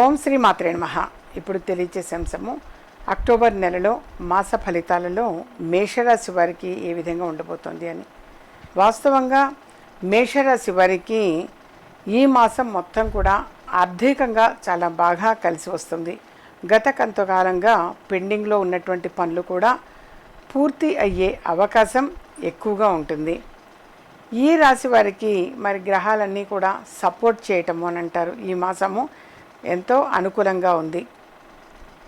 ఓం శ్రీ మాత్రే నమ. ఇప్పుడు తెలియచేసే అంశము అక్టోబర్ నెలలో మాస ఫలితాలలో మేషరాశి వారికి ఏ విధంగా ఉండబోతోంది అని. వాస్తవంగా మేషరాశి వారికి ఈ మాసం మొత్తం కూడా ఆర్థికంగా చాలా బాగా కలిసి వస్తుంది. గత కొంతకాలంగా పెండింగ్లో ఉన్నటువంటి పనులు కూడా పూర్తి అయ్యే అవకాశం ఎక్కువగా ఉంటుంది. ఈ రాశి వారికి మరి గ్రహాలన్నీ కూడా సపోర్ట్ చేయటము అని అంటారు. ఈ మాసము ఎంతో అనుకూలంగా ఉంది.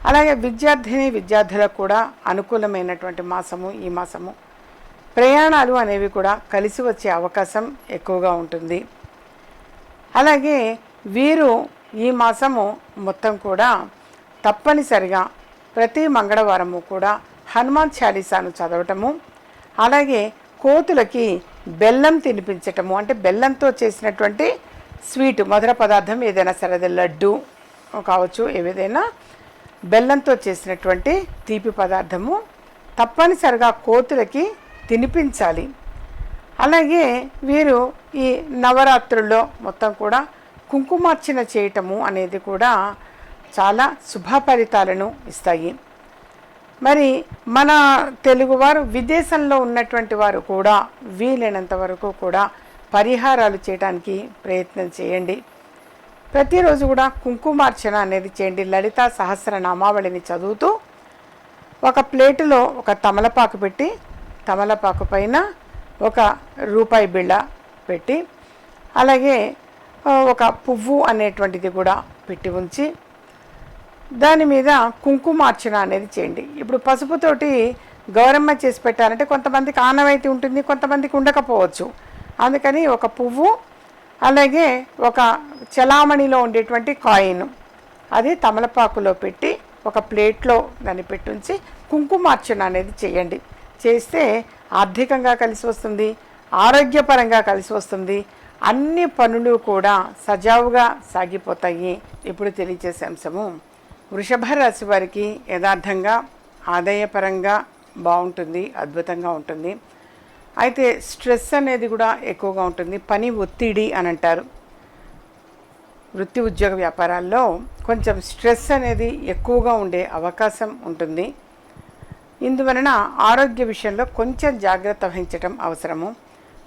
అలాగే విద్యార్థిని విద్యార్థులకు కూడా అనుకూలమైనటువంటి మాసము ఈ మాసము. ప్రయాణాలు అనేవి కూడా కలిసి వచ్చే అవకాశం ఎక్కువగా ఉంటుంది. అలాగే వీరు ఈ మాసము మొత్తం కూడా తప్పనిసరిగా ప్రతి మంగళవారము కూడా హనుమాన్ చాలీసాను చదవటము అలాగే కోతులకి బెల్లం తినిపించటము అంటే బెల్లంతో చేసినటువంటి స్వీట్ మధుర పదార్థం ఏదైనా సరే అది లడ్డు కావచ్చు ఏదైనా బెల్లంతో చేసినటువంటి తీపి పదార్థము తప్పనిసరిగా కోతులకి తినిపించాలి. అలాగే వీరు ఈ నవరాత్రుల్లో మొత్తం కూడా కుంకుమార్చన చేయటము అనేది కూడా చాలా శుభ ఫలితాలను ఇస్తాయి. మరి మన తెలుగువారు విదేశంలో ఉన్నటువంటి వారు కూడా వీలైనంత వరకు కూడా పరిహారాలు చేయడానికి ప్రయత్నం చేయండి. ప్రతిరోజు కూడా కుంకుమార్చన అనేది చేయండి. లలిత సహస్రనామావళిని చదువుతూ ఒక ప్లేటులో ఒక తమలపాకు పెట్టి తమలపాకు పైన ఒక రూపాయి బిళ్ళ పెట్టి అలాగే ఒక పువ్వు అనేటువంటిది కూడా పెట్టి ఉంచి దాని మీద కుంకుమార్చన అనేది చేయండి. ఇప్పుడు పసుపుతోటి గౌరమ్మ చేసి పెట్టాలంటే కొంతమందికి ఆనవాయితీ ఉంటుంది కొంతమందికి ఉండకపోవచ్చు. అందుకని ఒక పువ్వు అలాగే ఒక చలామణిలో ఉండేటువంటి కాయిన్. అది తమలపాకులో పెట్టి ఒక ప్లేట్లో దాన్ని పెట్టుంచి కుంకుమార్చన అనేది చేయండి. చేస్తే ఆర్థికంగా కలిసి వస్తుంది ఆరోగ్యపరంగా కలిసి వస్తుంది. అన్ని పనులు కూడా సజావుగా సాగిపోతాయి. ఇప్పుడు తెలియజేసే అంశము వృషభ రాశి వారికి యథార్థంగా ఆదాయపరంగా బాగుంటుంది అద్భుతంగా ఉంటుంది. అయితే స్ట్రెస్ అనేది కూడా ఎక్కువగా ఉంటుంది. పని ఒత్తిడి అని అంటారు. వృత్తి ఉద్యోగ వ్యాపారాల్లో కొంచెం స్ట్రెస్ అనేది ఎక్కువగా ఉండే అవకాశం ఉంటుంది. ఇందువలన ఆరోగ్య విషయంలో కొంచెం జాగ్రత్త వహించటం అవసరము.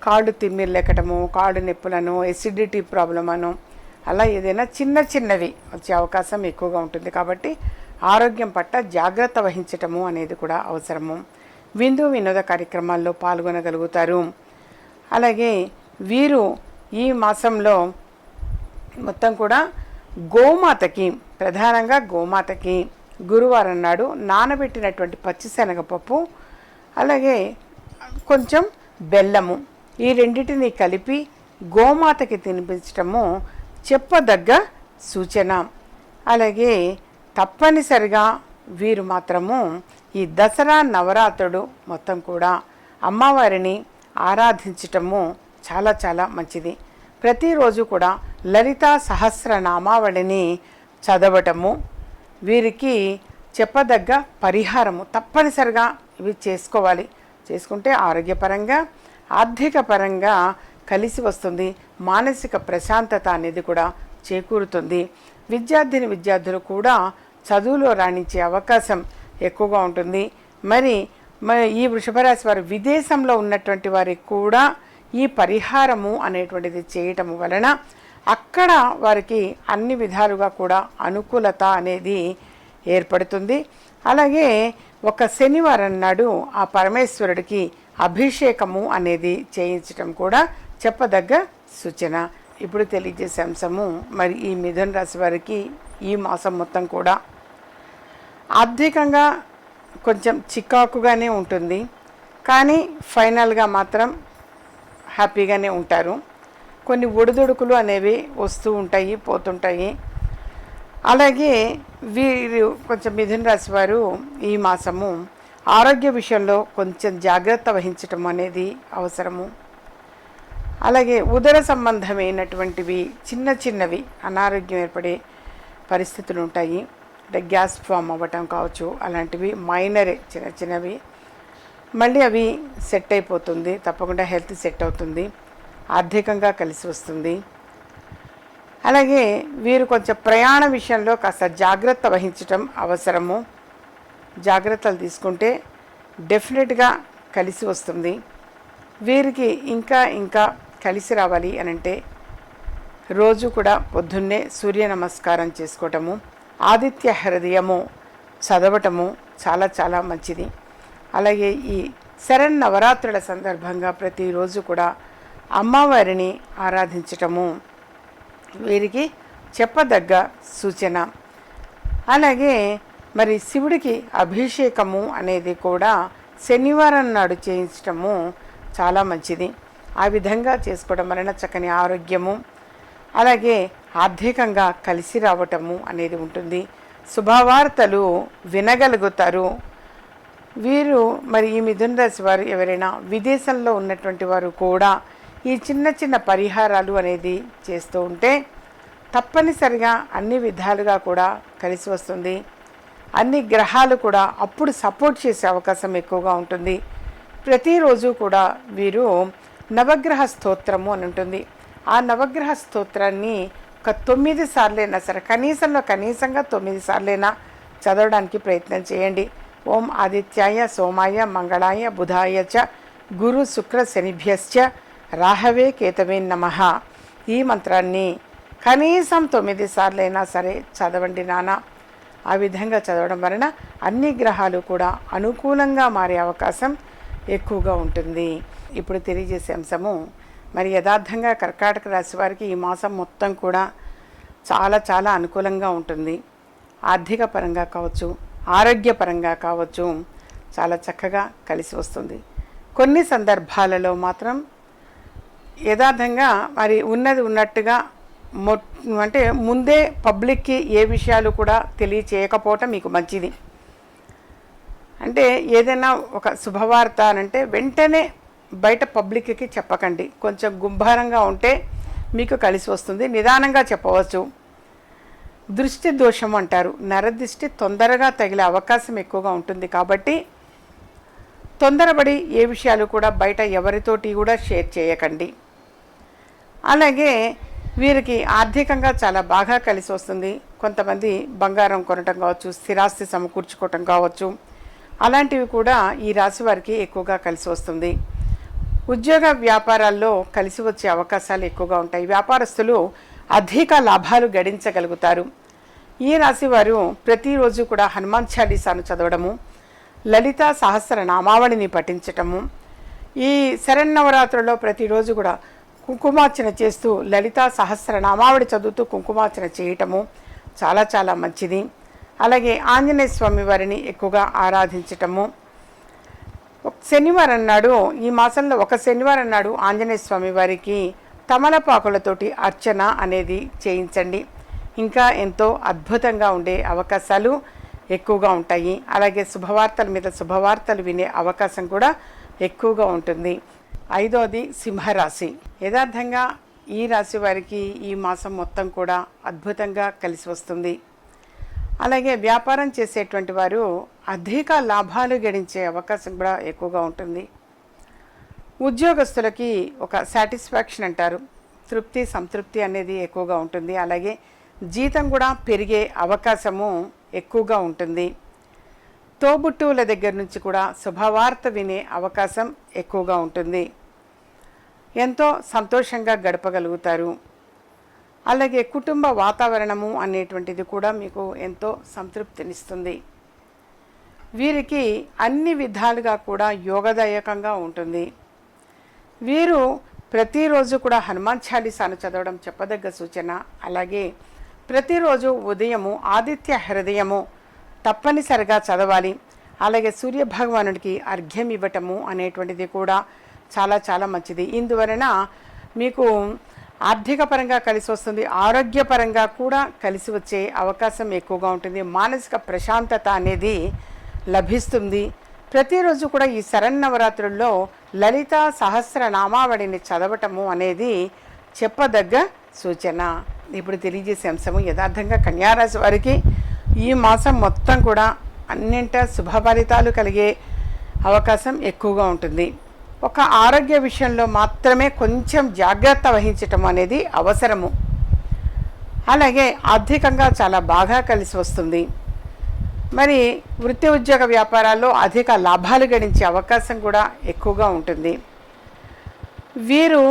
కాళ్ళు తిమ్మిర్లెక్కటము కాళ్ళు నొప్పులను ఎసిడిటీ ప్రాబ్లం అను అలా ఏదైనా చిన్న చిన్నవి వచ్చే అవకాశం ఎక్కువగా ఉంటుంది. కాబట్టి ఆరోగ్యం పట్ల జాగ్రత్త వహించటము అనేది కూడా అవసరము. విందు వినోద కార్యక్రమాల్లో పాల్గొనగలుగుతారు. అలాగే వీరు ఈ మాసంలో మొత్తం కూడా గోమాతకి ప్రధానంగా గోమాతకి గురువారం నాడు నానబెట్టినటువంటి పచ్చిశనగపప్పు అలాగే కొంచెం బెల్లము ఈ రెండింటిని కలిపి గోమాతకి తినిపించటము చెప్పదగ్గ సూచన. అలాగే తప్పనిసరిగా వీరు మాత్రము ఈ దసరా నవరాత్రుడు మొత్తం కూడా అమ్మవారిని ఆరాధించటము చాలా చాలా మంచిది. ప్రతిరోజు కూడా లలిత సహస్రనామావళిని చదవటము వీరికి చెప్పదగ్గ పరిహారము తప్పనిసరిగా ఇవి చేసుకోవాలి. చేసుకుంటే ఆరోగ్యపరంగా ఆర్థిక పరంగా కలిసి వస్తుంది. మానసిక ప్రశాంతత అనేది కూడా చేకూరుతుంది. విద్యార్థిని విద్యార్థులు కూడా చదువులో రాణించే అవకాశం ఎక్కువగా ఉంటుంది. మరి మరి ఈ వృషభరాశి వారు విదేశంలో ఉన్నటువంటి వారికి కూడా ఈ పరిహారము అనేటువంటిది చేయటం వలన అక్కడ వారికి అన్ని విధాలుగా కూడా అనుకూలత అనేది ఏర్పడుతుంది. అలాగే ఒక శనివారం నాడు ఆ పరమేశ్వరుడికి అభిషేకము అనేది చేయించటం కూడా చెప్పదగ్గ సూచన. ఇప్పుడు తెలియజేసే అంశము మరి ఈ మిథున రాశి వారికి ఈ మాసం మొత్తం కూడా ఆర్థికంగా కొంచెం చికాకుగానే ఉంటుంది. కానీ ఫైనల్గా మాత్రం హ్యాపీగానే ఉంటారు. కొన్ని ఒడిదుడుకులు అనేవి వస్తూ ఉంటాయి పోతుంటాయి. అలాగే వీరు కొంచెం మిథున రాశి వారు ఈ మాసము ఆరోగ్య విషయంలో కొంచెం జాగ్రత్త వహించటం అనేది అవసరము. అలాగే ఉదర సంబంధమైనటువంటివి చిన్న చిన్నవి అనారోగ్యం ఏర్పడే పరిస్థితులు ఉంటాయి. అంటే గ్యాస్ ఫామ్ అవ్వటం కావచ్చు అలాంటివి మైనరే చిన్న చిన్నవి. మళ్ళీ అవి సెట్ అయిపోతుంది తప్పకుండా హెల్త్ సెట్ అవుతుంది ఆర్థికంగా కలిసి వస్తుంది. అలాగే వీరు కొంచెం ప్రయాణ విషయంలో కాస్త జాగ్రత్త వహించటం అవసరము. జాగ్రత్తలు తీసుకుంటే డెఫినెట్గా కలిసి వస్తుంది. వీరికి ఇంకా ఇంకా కలిసి రావాలి అని అంటే రోజు కూడా పొద్దున్నే సూర్య నమస్కారం చేసుకోవటము ఆదిత్య హృదయము చదవటము చాలా చాలా మంచిది. అలాగే ఈ శరణ్ నవరాత్రుల సందర్భంగా ప్రతిరోజు కూడా అమ్మవారిని ఆరాధించటము వీరికి చెప్పదగ్గ సూచన. అలాగే మరి శివుడికి అభిషేకము అనేది కూడా శనివారం నాడు చేయించటము చాలా మంచిది. ఆ విధంగా చేసుకోవడం వలన చక్కని ఆరోగ్యము. అలాగే ఆర్థికంగా కలిసి రావటము అనేది ఉంటుంది. శుభవార్తలు వినగలుగుతారు. వీరు మరి ఈ మిథున రాశి వారు ఎవరైనా విదేశంలో ఉన్నటువంటి వారు కూడా ఈ చిన్న చిన్న పరిహారాలు అనేది చేస్తూ ఉంటే తప్పనిసరిగా అన్ని విధాలుగా కూడా కలిసి వస్తుంది. అన్ని గ్రహాలు కూడా అప్పుడు సపోర్ట్ చేసే అవకాశం ఎక్కువగా ఉంటుంది. ప్రతిరోజు కూడా వీరు నవగ్రహ స్తోత్రము అని ఉంటుంది. ఆ నవగ్రహ స్తోత్రాన్ని ఒక తొమ్మిది సార్లైనా సరే కనీసంలో కనీసంగా తొమ్మిది సార్లైనా చదవడానికి ప్రయత్నం చేయండి. ఓం ఆదిత్యాయ సోమాయ మంగళాయ బుధాయ చ గురు శుక్ర శనిభ్యశ్చ రాహవే కేతవే నమ. ఈ మంత్రాన్ని కనీసం తొమ్మిది సార్లైనా సరే చదవండి నాన్న ఆ విధంగా చదవడం వలన అన్ని గ్రహాలు కూడా అనుకూలంగా మారే అవకాశం ఎక్కువగా ఉంటుంది. ఇప్పుడు తెలియజేసే అంశము మరి యథార్థంగా కర్కాటక రాశి వారికి ఈ మాసం మొత్తం కూడా చాలా చాలా అనుకూలంగా ఉంటుంది. ఆర్థిక పరంగా కావచ్చు ఆరోగ్యపరంగా కావచ్చు చాలా చక్కగా కలిసి వస్తుంది. కొన్ని సందర్భాలలో మాత్రం యథార్థంగా మరి ఉన్నది ఉన్నట్టుగా మొ అంటే ముందే పబ్లిక్కి ఏ విషయాలు కూడా తెలియచేయకపోవటం మీకు మంచిది. అంటే ఏదైనా ఒక శుభవార్త అని అంటే వెంటనే బయట పబ్లిక్కి చెప్పకండి. కొంచెం గుంభారంగా ఉంటే మీకు కలిసి వస్తుంది. నిదానంగా చెప్పవచ్చు. దృష్టి దోషం అంటారు. నరదృష్టి తొందరగా తగిలే అవకాశం ఎక్కువగా ఉంటుంది కాబట్టి తొందరపడి ఏ విషయాలు కూడా బయట ఎవరితోటి కూడా షేర్ చేయకండి. అలాగే వీరికి ఆర్థికంగా చాలా బాగా కలిసి వస్తుంది. కొంతమంది బంగారం కొనటం కావచ్చు స్థిరాస్తి సమకూర్చుకోవటం కావచ్చు. అలాంటివి కూడా ఈ రాశి వారికి ఎక్కువగా కలిసి వస్తుంది. ఉద్యోగ వ్యాపారాల్లో కలిసి వచ్చే అవకాశాలు ఎక్కువగా ఉంటాయి. వ్యాపారస్తులు అధిక లాభాలు గడించగలుగుతారు. ఈ రాశి వారు ప్రతిరోజు కూడా హనుమాన్ చాలీసాను చదవడము లలిత సహస్ర నామావళిని పఠించటము ఈ శరన్నవరాత్రుల్లో ప్రతిరోజు కూడా కుంకుమార్చన చేస్తూ లలిత సహస్ర నామావళి చదువుతూ కుంకుమార్చన చేయటము చాలా చాలా మంచిది. అలాగే ఆంజనేయ స్వామి వారిని ఎక్కువగా ఆరాధించటము శనివారం నాడు ఈ మాసంలో ఒక శనివారం నాడు ఆంజనేయ స్వామి వారికి తమలపాకులతోటి అర్చన అనేది చేయించండి. ఇంకా ఎంతో అద్భుతంగా ఉండే అవకాశాలు ఎక్కువగా ఉంటాయి. అలాగే శుభవార్తల మీద శుభవార్తలు వినే అవకాశం కూడా ఎక్కువగా ఉంటుంది. ఐదవది సింహరాశి. యథార్థంగా ఈ రాశి వారికి ఈ మాసం మొత్తం కూడా అద్భుతంగా కలిసి వస్తుంది. అలాగే వ్యాపారం చేసేటువంటి వారు అధిక లాభాలు గడించే అవకాశం కూడా ఎక్కువగా ఉంటుంది. ఉద్యోగస్తులకి ఒక సాటిస్ఫాక్షన్ అంటారు. తృప్తి సంతృప్తి అనేది ఎక్కువగా ఉంటుంది. అలాగే జీతం కూడా పెరిగే అవకాశము ఎక్కువగా ఉంటుంది. తోబుట్టువుల దగ్గర నుంచి కూడా శుభవార్త వినే అవకాశం ఎక్కువగా ఉంటుంది. ఎంతో సంతోషంగా గడపగలుగుతారు. అలాగే కుటుంబ వాతావరణము అనేటువంటిది కూడా మీకు ఎంతో సంతృప్తినిస్తుంది. వీరికి అన్ని విధాలుగా కూడా యోగదాయకంగా ఉంటుంది. వీరు ప్రతిరోజు కూడా హనుమాన్ చాలీసాను చదవడం చెప్పదగ్గ సూచన. అలాగే ప్రతిరోజు ఉదయము ఆదిత్య హృదయము తప్పనిసరిగా చదవాలి. అలాగే సూర్య భగవానుడికి అర్ఘ్యం ఇవ్వటము అనేటువంటిది కూడా చాలా చాలా మంచిది. ఇందువలన మీకు ఆర్థిక పరంగా కలిసి వస్తుంది ఆరోగ్యపరంగా కూడా కలిసి వచ్చే అవకాశం ఎక్కువగా ఉంటుంది. మానసిక ప్రశాంతత అనేది లభిస్తుంది. ప్రతిరోజు కూడా ఈ శరన్నవరాత్రుల్లో లలిత సహస్ర నామావళిని చదవటము అనేది చెప్పదగ్గ సూచన. ఇప్పుడు తెలియజేసే అంశము యథార్థంగా కన్యారాశి వారికి ఈ మాసం మొత్తం కూడా అన్నింట శుభ ఫలితాలు కలిగే అవకాశం ఎక్కువగా ఉంటుంది. ఒక ఆరోగ్య విషయంలో మాత్రమే కొంచెం జాగ్రత్త వహించటం అనేది అవసరము. అలాగే ఆర్థికంగా చాలా బాగా కలిసి వస్తుంది. మరి వృత్తి ఉద్యోగ వ్యాపారాల్లో అధిక లాభాలు గడించే అవకాశం కూడా ఎక్కువగా ఉంటుంది. వీరు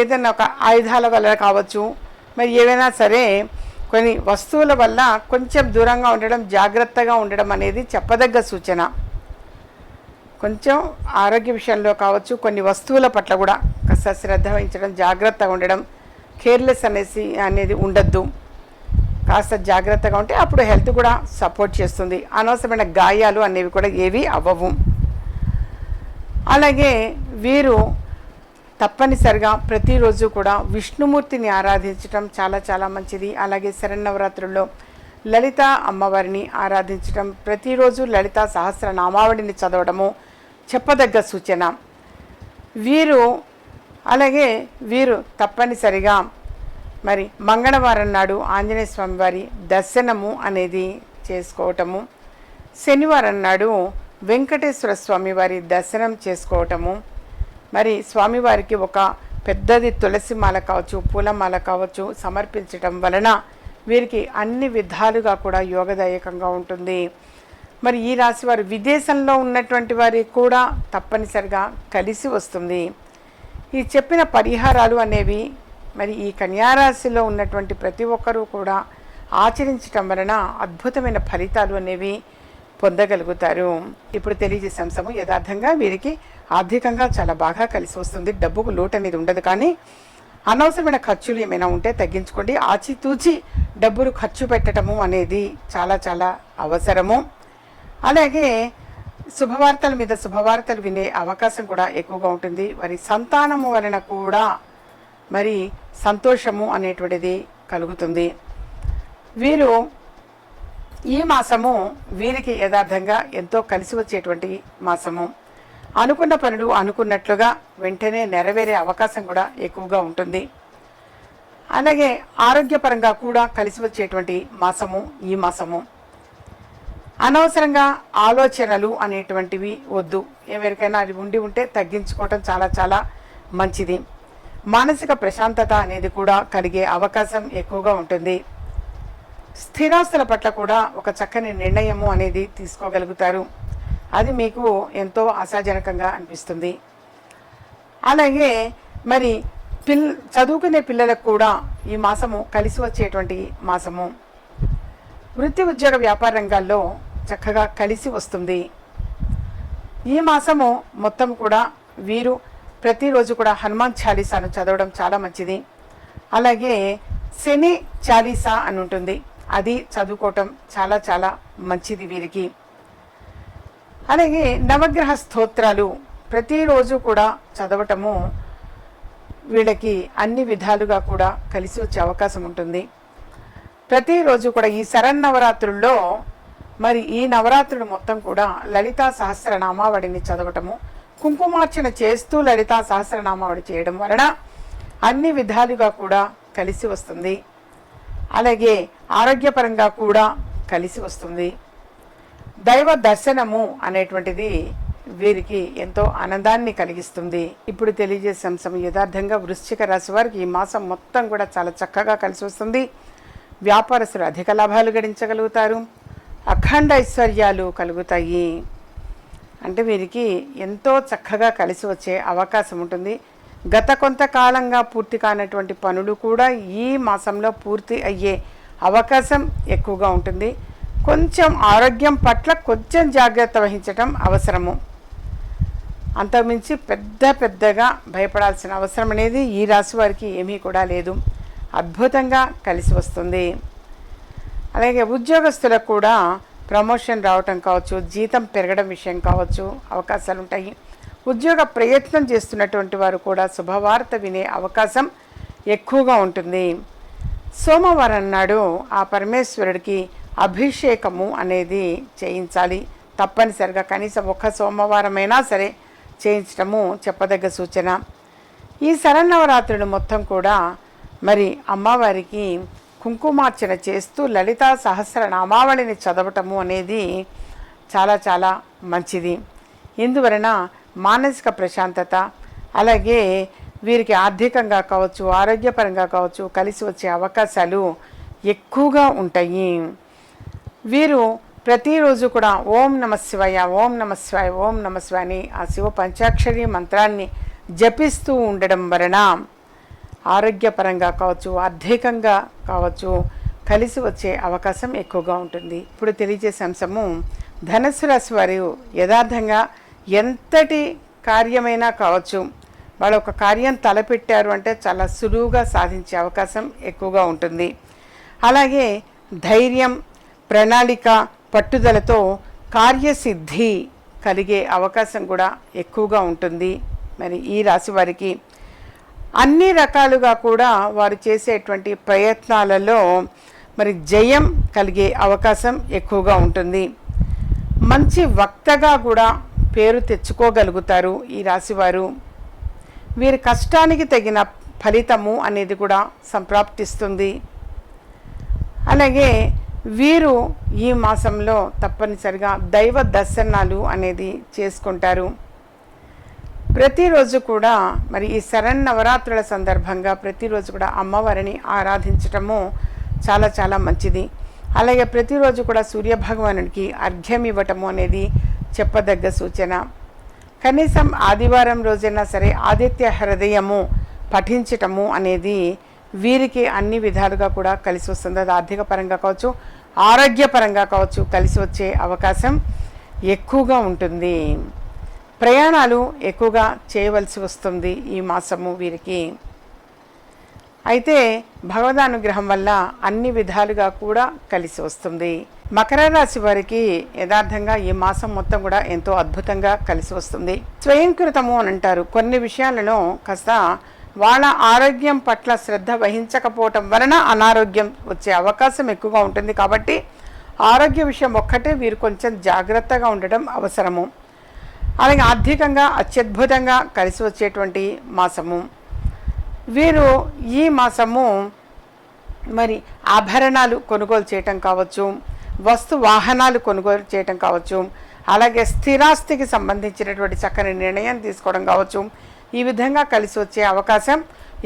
ఏదైనా ఒక ఆయుధాల వల్ల కావచ్చు మరి ఏవైనా సరే కొన్ని వస్తువుల వల్ల కొంచెం దూరంగా ఉండడం జాగ్రత్తగా ఉండడం అనేది చెప్పదగ్గ సూచన. కొంచెం ఆరోగ్య విషయంలో కావచ్చు కొన్ని వస్తువుల పట్ల కూడా కాస్త శ్రద్ధ వహించడం జాగ్రత్తగా ఉండడం కేర్లెస్ అనేసి అనేది ఉండద్దు. కాస్త జాగ్రత్తగా ఉంటే అప్పుడు హెల్త్ కూడా సపోర్ట్ చేస్తుంది. అనవసరమైన గాయాలు అనేవి కూడా ఏవి అవ్వవు. అలాగే వీరు తప్పనిసరిగా ప్రతిరోజు కూడా విష్ణుమూర్తిని ఆరాధించటం చాలా చాలా మంచిది. అలాగే శరణవరాత్రుల్లో లలిత అమ్మవారిని ఆరాధించటం ప్రతిరోజు లలిత సహస్రనామావళిని చదవడము చెప్పదగ్గ సూచన. వీరు అలాగే వీరు తప్పనిసరిగా మరి మంగళవారం నాడు ఆంజనేయ స్వామి వారి దర్శనము అనేది చేసుకోవటము శనివారం నాడు వెంకటేశ్వర స్వామి వారి దర్శనం చేసుకోవటము మరి స్వామివారికి ఒక పెద్దది తులసి మాల కావచ్చు పూలమాల కావచ్చు సమర్పించటం వలన వీరికి అన్ని విధాలుగా కూడా యోగదాయకంగా ఉంటుంది. మరి ఈ రాశి వారు విదేశంలో ఉన్నటువంటి వారికి కూడా తప్పనిసరిగా కలిసి వస్తుంది. ఈ చెప్పిన పరిహారాలు అనేవి మరి ఈ కన్యారాశిలో ఉన్నటువంటి ప్రతి ఒక్కరూ కూడా ఆచరించటం వలన అద్భుతమైన ఫలితాలు అనేవి పొందగలుగుతారు. ఇప్పుడు తెలియజేసే అంశము యథార్థంగా వీరికి ఆర్థికంగా చాలా బాగా కలిసి వస్తుంది. డబ్బుకు లోటు అనేది ఉండదు కానీ అనవసరమైన ఖర్చులు ఏమైనా ఉంటే తగ్గించుకోండి. ఆచితూచి డబ్బులు ఖర్చు పెట్టడము అనేది చాలా చాలా అవసరము. అలాగే శుభవార్తల మీద శుభవార్తలు వినే అవకాశం కూడా ఎక్కువగా ఉంటుంది. మరి సంతానము వలన కూడా మరి సంతోషము అనేటువంటిది కలుగుతుంది. వీరు ఈ మాసము వీరికి యథార్థంగా ఎంతో కలిసి వచ్చేటువంటి మాసము. అనుకున్న పనులు అనుకున్నట్లుగా వెంటనే నెరవేరే అవకాశం కూడా ఎక్కువగా ఉంటుంది. అలాగే ఆరోగ్యపరంగా కూడా కలిసి వచ్చేటువంటి మాసము ఈ మాసము. అనవసరంగా ఆలోచనలు అనేటువంటివి వద్దు. ఎవరికైనా అది ఉండి ఉంటే తగ్గించుకోవటం చాలా చాలా మంచిది. మానసిక ప్రశాంతత అనేది కూడా కలిగే అవకాశం ఎక్కువగా ఉంటుంది. స్థిరాస్తుల పట్ల కూడా ఒక చక్కని నిర్ణయము అనేది తీసుకోగలుగుతారు. అది మీకు ఎంతో ఆశాజనకంగా అనిపిస్తుంది. అలాగే మరి పిల్ చదువుకునే పిల్లలకు కూడా ఈ మాసము కలిసి వచ్చేటువంటి మాసము. వృత్తి ఉద్యోగ వ్యాపార రంగాల్లో చక్కగా కలిసి వస్తుంది. ఈ మాసము మొత్తం కూడా వీరు ప్రతిరోజు కూడా హనుమాన్ చాలీసాను చదవడం చాలా మంచిది. అలాగే శని చాలీసా అని ఉంటుంది. అది చదువుకోవటం చాలా చాలా మంచిది వీరికి. అలాగే నవగ్రహ స్తోత్రాలు ప్రతిరోజు కూడా చదవటము వీళ్ళకి అన్ని విధాలుగా కూడా కలిసి వచ్చే అవకాశం ఉంటుంది. ప్రతిరోజు కూడా ఈ శరన్నవరాత్రుల్లో మరి ఈ నవరాత్రులు మొత్తం కూడా లలితా సహస్రనామావళిని చదవటము కుంకుమార్చన చేస్తూ లలితా సహస్రనామావళి చేయడం వలన అన్ని విధాలుగా కూడా కలిసి వస్తుంది. అలాగే ఆరోగ్యపరంగా కూడా కలిసి వస్తుంది. దైవ దర్శనము అనేటువంటిది వీరికి ఎంతో ఆనందాన్ని కలిగిస్తుంది. ఇప్పుడు తెలియజేసే అంశం యథార్థంగా వృశ్చిక రాశి వారికి ఈ మాసం మొత్తం కూడా చాలా చక్కగా కలిసి వస్తుంది. వ్యాపారస్తులు అధిక లాభాలు గడించగలుగుతారు. అఖండ ఐశ్వర్యాలు కలుగుతాయి. అంటే వీరికి ఎంతో చక్కగా కలిసి వచ్చే అవకాశం ఉంటుంది. గత కొంతకాలంగా పూర్తి కానటువంటి పనులు కూడా ఈ మాసంలో పూర్తి అయ్యే అవకాశం ఎక్కువగా ఉంటుంది. కొంచెం ఆరోగ్యం పట్ల కొంచెం జాగ్రత్త వహించటం అవసరము. అంతకుమించి పెద్ద పెద్దగా భయపడాల్సిన అవసరం అనేది ఈ రాశి వారికి ఏమీ కూడా లేదు. అద్భుతంగా కలిసి వస్తుంది. అలాగే ఉద్యోగస్తులకు కూడా ప్రమోషన్ రావటం కావచ్చు జీతం పెరగడం విషయం కావచ్చు అవకాశాలు ఉంటాయి ఉద్యోగ ప్రయత్నం చేస్తున్నటువంటి వారు కూడా శుభవార్త వినే అవకాశం ఎక్కువగా ఉంటుంది. సోమవారం నాడు ఆ పరమేశ్వరుడికి అభిషేకము అనేది చేయించాలి. తప్పనిసరిగా కనీసం ఒక్క సోమవారమైనా సరే చేయించడము చెప్పదగ్గ సూచన. ఈ శరన్నవరాత్రులు మొత్తం కూడా మరి అమ్మవారికి కుంకుమార్చన చేస్తూ లలితా సహస్రనామావళిని చదవటము అనేది చాలా చాలా మంచిది. ఇందువలన మానసిక ప్రశాంతత అలాగే వీరికి ఆర్థికంగా కావచ్చు ఆరోగ్యపరంగా కావచ్చు కలిసి వచ్చే అవకాశాలు ఎక్కువగా ఉంటాయి. వీరు ప్రతిరోజు కూడా ఓం నమ శివాయ ఓం నమ శివాయ ఓం నమ శివాయ అని ఆ శివ పంచాక్షరి మంత్రాన్ని జపిస్తూ ఉండడం వలన ఆరోగ్యపరంగా కావచ్చు ఆర్థికంగా కావచ్చు కలిసి వచ్చే అవకాశం ఎక్కువగా ఉంటుంది. ఇప్పుడు తెలియజేసే అంశము ధనుసు రాశి వారు యథార్థంగా ఎంతటి కార్యమైనా కావచ్చు వాళ్ళు ఒక కార్యం తలపెట్టారు అంటే చాలా సులువుగా సాధించే అవకాశం ఎక్కువగా ఉంటుంది. అలాగే ధైర్యం ప్రణాళిక పట్టుదలతో కార్యసిద్ధి కలిగే అవకాశం కూడా ఎక్కువగా ఉంటుంది. మరి ఈ రాశి వారికి అన్ని రకాలుగా కూడా వారు చేసేటువంటి ప్రయత్నాలలో మరి జయం కలిగే అవకాశం ఎక్కువగా ఉంటుంది. మంచి వక్తగా కూడా పేరు తెచ్చుకోగలుగుతారు ఈ రాశివారు. వీరి కష్టానికి తగిన ఫలితము అనేది కూడా సంప్రాప్తిస్తుంది. అలాగే వీరు ఈ మాసంలో తప్పనిసరిగా దైవ దర్శనాలు అనేది చేసుకుంటారు. ప్రతిరోజు కూడా మరి ఈ శరన్నవరాత్రుల సందర్భంగా ప్రతిరోజు కూడా అమ్మవారిని ఆరాధించటము చాలా చాలా మంచిది. అలాగే ప్రతిరోజు కూడా సూర్యభగవానుడికి అర్ఘ్యం ఇవ్వటము అనేది చెప్పదగ్గ సూచన. కనీసం ఆదివారం రోజైనా సరే ఆదిత్య హృదయము పఠించటము అనేది వీరికి అన్ని విధాలుగా కూడా కలిసి వస్తుంది. అది ఆర్థిక పరంగా కావచ్చు ఆరోగ్యపరంగా కావచ్చు కలిసి వచ్చే అవకాశం ఎక్కువగా ఉంటుంది. ప్రయాణాలు ఎక్కువగా చేయవలసి వస్తుంది ఈ మాసము వీరికి. అయితే భగవదానుగ్రహం వల్ల అన్ని విధాలుగా కూడా కలిసి వస్తుంది. మకర రాశి వారికి యథార్థంగా ఈ మాసం మొత్తం కూడా ఎంతో అద్భుతంగా కలిసి వస్తుంది. స్వయంకృతము అని అంటారు. కొన్ని విషయాలను కాస్త వాళ్ళ ఆరోగ్యం పట్ల శ్రద్ధ వహించకపోవటం వలన అనారోగ్యం వచ్చే అవకాశం ఎక్కువగా ఉంటుంది కాబట్టి ఆరోగ్య విషయం ఒక్కటే వీరు కొంచెం జాగ్రత్తగా ఉండటం అవసరము. అలాగే ఆర్థికంగా అత్యద్భుతంగా కలిసి వచ్చేటువంటి మాసము. వీరు ఈ మాసము మరి ఆభరణాలు కొనుగోలు చేయటం కావచ్చు వస్తు వాహనాలు కొనుగోలు చేయటం కావచ్చు అలాగే స్థిరాస్తికి సంబంధించినటువంటి చక్కని నిర్ణయం తీసుకోవడం కావచ్చు. ఈ విధంగా కలిసి వచ్చే అవకాశం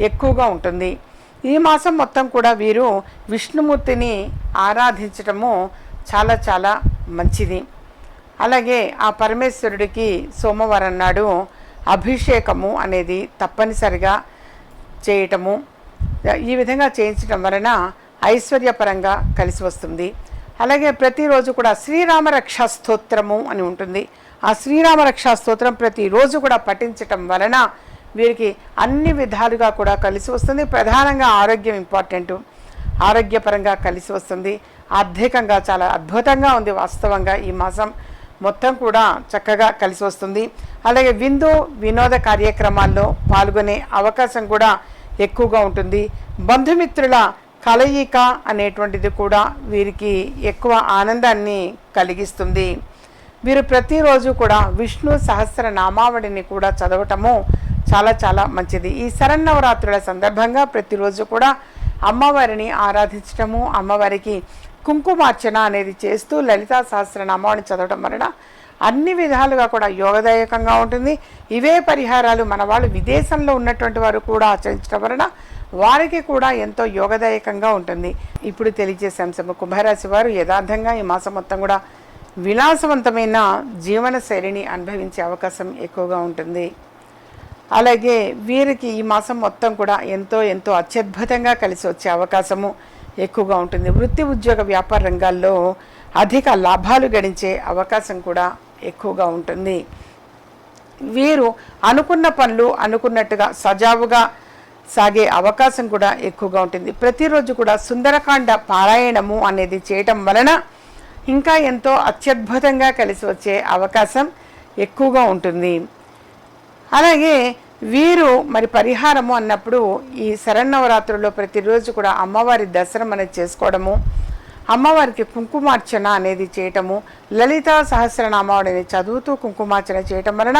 ఎక్కువగా ఉంటుంది. ఈ మాసం మొత్తం కూడా వీరు విష్ణుమూర్తిని ఆరాధించటము చాలా చాలా మంచిది. అలాగే ఆ పరమేశ్వరుడికి సోమవారం నాడు అభిషేకము అనేది తప్పనిసరిగా చేయటము ఈ విధంగా చేయించడం వలన ఐశ్వర్యపరంగా కలిసి వస్తుంది. అలాగే ప్రతిరోజు కూడా శ్రీరామ రక్షా స్తోత్రము అని ఉంటుంది. ఆ శ్రీరామ రక్షా స్తోత్రం ప్రతిరోజు కూడా పఠించటం వలన వీరికి అన్ని విధాలుగా కూడా కలిసి వస్తుంది. ప్రధానంగా ఆరోగ్యం ఇంపార్టెంట్. ఆరోగ్యపరంగా కలిసి వస్తుంది. ఆర్థికంగా చాలా అద్భుతంగా ఉంది వాస్తవంగా ఈ మాసం. మొత్తం కూడా చక్కగా కలిసి వస్తుంది. అలాగే విందు వినోద కార్యక్రమాల్లో పాల్గొనే అవకాశం కూడా ఎక్కువగా ఉంటుంది. బంధుమిత్రుల కలయిక అనేటువంటిది కూడా వీరికి ఎక్కువ ఆనందాన్ని కలిగిస్తుంది. వీరు ప్రతిరోజు కూడా విష్ణు సహస్ర నామావళిని కూడా చదవటము చాలా చాలా మంచిది. ఈ శరన్నవరాత్రుల సందర్భంగా ప్రతిరోజు కూడా అమ్మవారిని ఆరాధించటము అమ్మవారికి కుంకుమార్చన అనేది చేస్తూ లలితా సహస్రనామాన్ని చదవడం వలన అన్ని విధాలుగా కూడా యోగదాయకంగా ఉంటుంది. ఇవే పరిహారాలు మన వాళ్ళు విదేశంలో ఉన్నటువంటి వారు కూడా ఆచరించడం వలన వారికి కూడా ఎంతో యోగదాయకంగా ఉంటుంది. ఇప్పుడు తెలియజేసే అంశం కుంభరాశి వారు యథార్థంగా ఈ మాసం మొత్తం కూడా విలాసవంతమైన జీవన శైలిని అనుభవించే అవకాశం ఎక్కువగా ఉంటుంది. అలాగే వీరికి ఈ మాసం మొత్తం కూడా ఎంతో ఎంతో అత్యద్భుతంగా కలిసి వచ్చే అవకాశము. ఎక్కువగా ఉంటుంది. వృత్తి ఉద్యోగ వ్యాపార రంగాల్లో అధిక లాభాలు గడించే అవకాశం కూడా ఎక్కువగా ఉంటుంది. వీరు అనుకున్న పనులు అనుకున్నట్టుగా సజావుగా సాగే అవకాశం కూడా ఎక్కువగా ఉంటుంది. ప్రతిరోజు కూడా సుందరకాండ పారాయణము అనేది చేయటం వలన ఇంకా ఎంతో అత్యద్భుతంగా కలిసి వచ్చే అవకాశం ఎక్కువగా ఉంటుంది. అలాగే వీరు మరి పరిహారము అన్నప్పుడు ఈ శరన్నవరాత్రుల్లో ప్రతిరోజు కూడా అమ్మవారి దర్శనం అనేది చేసుకోవడము అమ్మవారికి కుంకుమార్చన అనేది చేయటము లలితా సహస్రనామావళిని చదువుతూ కుంకుమార్చన చేయటం వలన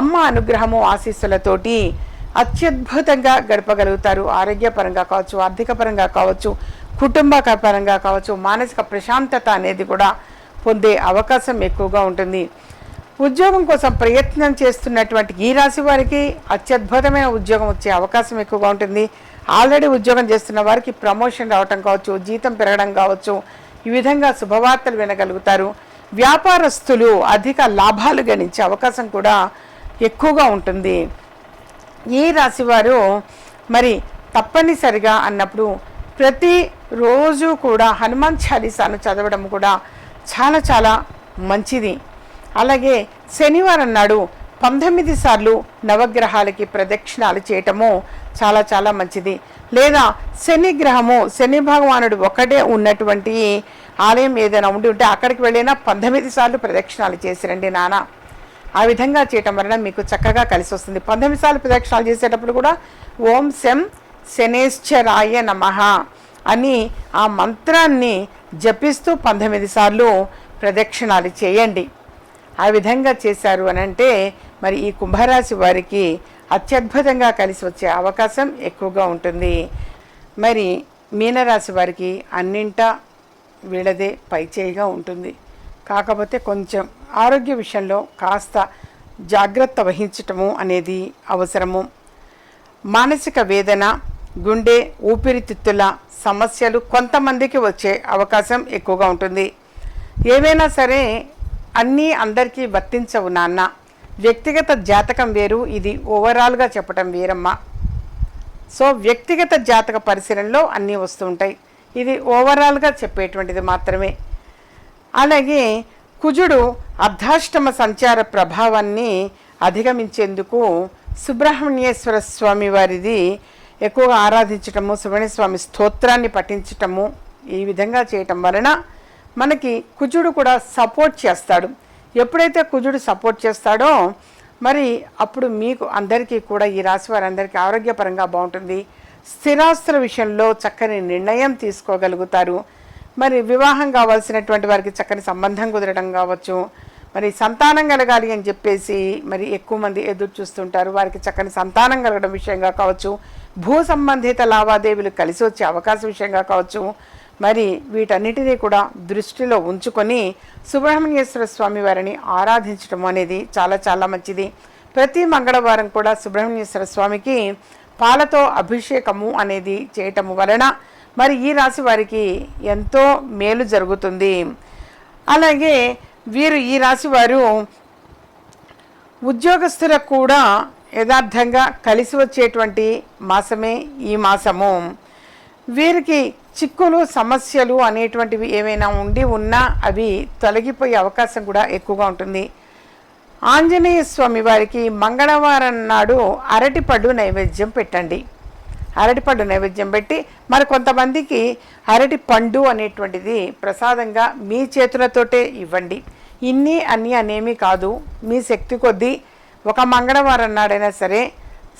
అమ్మ అనుగ్రహము ఆశీస్సులతోటి అత్యద్భుతంగా గడపగలుగుతారు. ఆరోగ్యపరంగా కావచ్చు ఆర్థిక పరంగా కావచ్చు కుటుంబ పరంగా కావచ్చు మానసిక ప్రశాంతత అనేది కూడా పొందే అవకాశం ఎక్కువగా ఉంటుంది. ఉద్యోగం కోసం ప్రయత్నం చేస్తున్నటువంటి ఈ రాశి వారికి అత్యద్భుతమైన ఉద్యోగం వచ్చే అవకాశం ఎక్కువగా ఉంటుంది. ఆల్రెడీ ఉద్యోగం చేస్తున్న వారికి ప్రమోషన్ రావటం కావచ్చు జీతం పెరగడం కావచ్చు ఈ విధంగా శుభవార్తలు వినగలుగుతారు. వ్యాపారస్తులు అధిక లాభాలు గణించే అవకాశం కూడా ఎక్కువగా ఉంటుంది. ఈ రాశివారు మరి తప్పనిసరిగా అన్నప్పుడు ప్రతి రోజు కూడా హనుమాన్ చాలీసాను చదవడం కూడా చాలా చాలా మంచిది. అలాగే శనివారం నాడు పంతొమ్మిది సార్లు నవగ్రహాలకి ప్రదక్షిణాలు చేయటము చాలా చాలా మంచిది. లేదా శని గ్రహము శని భగవానుడు ఒకటే ఉన్నటువంటి ఆలయం ఏదైనా ఉండి ఉంటే అక్కడికి వెళ్ళినా పంతొమ్మిది సార్లు ప్రదక్షిణాలు చేసిరండి నాన్న. ఆ విధంగా చేయటం వలన మీకు చక్కగా కలిసి వస్తుంది. పంతొమ్మిది సార్లు ప్రదక్షిణాలు చేసేటప్పుడు కూడా ఓం శం శనేశ్చరాయ నమ అని ఆ మంత్రాన్ని జపిస్తూ పంతొమ్మిది సార్లు ప్రదక్షిణాలు చేయండి. ఆ విధంగా చేశారు అని అంటే మరి ఈ కుంభరాశి వారికి అత్యద్భుతంగా కలిసి వచ్చే అవకాశం ఎక్కువగా ఉంటుంది. మరి మీనరాశి వారికి అన్నింటా వీళ్ళదే పైచేయిగా ఉంటుంది. కాకపోతే కొంచెం ఆరోగ్య విషయంలో కాస్త జాగ్రత్త వహించటము అనేది అవసరము. మానసిక వేదన గుండె ఊపిరితిత్తుల సమస్యలు కొంతమందికి వచ్చే అవకాశం ఎక్కువగా ఉంటుంది. ఏవైనా సరే అన్నీ అందరికీ వర్తించవు నాన్న. వ్యక్తిగత జాతకం వేరు ఇది ఓవరాల్గా చెప్పటం వేరమ్మా. సో వ్యక్తిగత జాతక పరిశీలనలో అన్నీ వస్తుంటాయి. ఇది ఓవరాల్గా చెప్పేటువంటిది మాత్రమే. అలాగే కుజుడు అర్ధాష్టమ సంచార ప్రభావాన్ని అధిగమించేందుకు సుబ్రహ్మణ్యేశ్వర స్వామి వారిది ఎక్కువగా ఆరాధించటము సుబ్రహ్మణ్య స్వామి స్తోత్రాన్ని పఠించటము ఈ విధంగా చేయటం వలన మనకి కుజుడు కూడా సపోర్ట్ చేస్తాడు. ఎప్పుడైతే కుజుడు సపోర్ట్ చేస్తాడో మరి అప్పుడు మీకు అందరికీ కూడా ఈ రాశి వారందరికీ ఆరోగ్యపరంగా బాగుంటుంది. స్థిరాస్తుల విషయంలో చక్కని నిర్ణయం తీసుకోగలుగుతారు. మరి వివాహం కావాల్సినటువంటి వారికి చక్కని సంబంధం కుదరడం కావచ్చు. మరి సంతానం కలగాలి అని చెప్పేసి మరి ఎక్కువ మంది ఎదురు చూస్తుంటారు. వారికి చక్కని సంతానం కలగడం విషయంగా కావచ్చు. భూ సంబంధిత లావాదేవీలు కలిసి వచ్చే అవకాశం విషయంగా కావచ్చు. మరి వీటన్నిటినీ కూడా దృష్టిలో ఉంచుకొని సుబ్రహ్మణ్యేశ్వర స్వామి వారిని ఆరాధించడం అనేది చాలా చాలా మంచిది. ప్రతి మంగళవారం కూడా సుబ్రహ్మణ్యేశ్వర స్వామికి పాలతో అభిషేకము అనేది చేయటము వలన మరి ఈ రాశి వారికి ఎంతో మేలు జరుగుతుంది. అలాగే వీరు ఈ రాశి వారు ఉద్యోగస్తులకు కూడా యథార్థంగా కలిసి వచ్చేటువంటి మాసమే ఈ మాసము. వీరికి చిక్కులు సమస్యలు అనేటువంటివి ఏమైనా ఉండి ఉన్నా అవి తొలగిపోయే అవకాశం కూడా ఎక్కువగా ఉంటుంది. ఆంజనేయ స్వామి వారికి మంగళవారం నాడు అరటిపళ్ళు నైవేద్యం పెట్టండి. అరటిపండు నైవేద్యం పెట్టి మరి కొంతమందికి అరటి పండు అనేటువంటిది ప్రసాదంగా మీ చేతులతోటే ఇవ్వండి. ఇన్ని అన్నీ అనేమి కాదు. మీ శక్తి కొద్దీ ఒక మంగళవారం నాడైనా సరే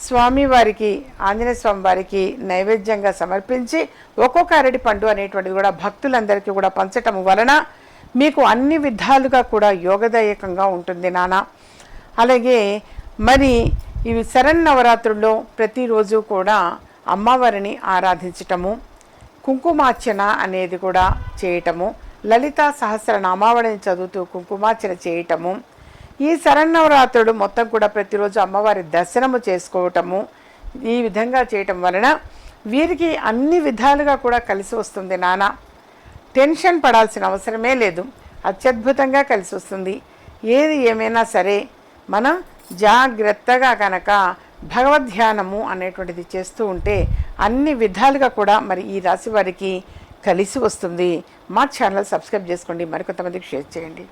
స్వామివారికి ఆంజనేయ స్వామి వారికి నైవేద్యంగా సమర్పించి ఒక్కొక్క అరటి పండు అనేటువంటిది కూడా భక్తులందరికీ కూడా పంచటం వలన మీకు అన్ని విధాలుగా కూడా యోగదాయకంగా ఉంటుంది నాన్న. అలాగే మరి ఇవి శరన్నవరాత్రుల్లో ప్రతిరోజు కూడా అమ్మవారిని ఆరాధించటము కుంకుమార్చన అనేది కూడా చేయటము లలిత సహస్రనామావళిని చదువుతూ కుంకుమార్చన చేయటము ఈ శరణవరాత్రుడు మొత్తం కూడా ప్రతిరోజు అమ్మవారి దర్శనము చేసుకోవటము ఈ విధంగా చేయటం వలన వీరికి అన్ని విధాలుగా కూడా కలిసి వస్తుంది నాన్న టెన్షన్ పడాల్సిన అవసరమే లేదు. అత్యద్భుతంగా కలిసి వస్తుంది. ఏది ఏమైనా సరే మనం జాగ్రత్తగా కనుక భగవద్ధ్యానము అనేటువంటిది చేస్తూ ఉంటే అన్ని విధాలుగా కూడా మరి ఈ రాశి వారికి కలిసి వస్తుంది. మా ఛానల్ సబ్స్క్రైబ్ చేసుకోండి. మరికొంతమందికి షేర్ చేయండి.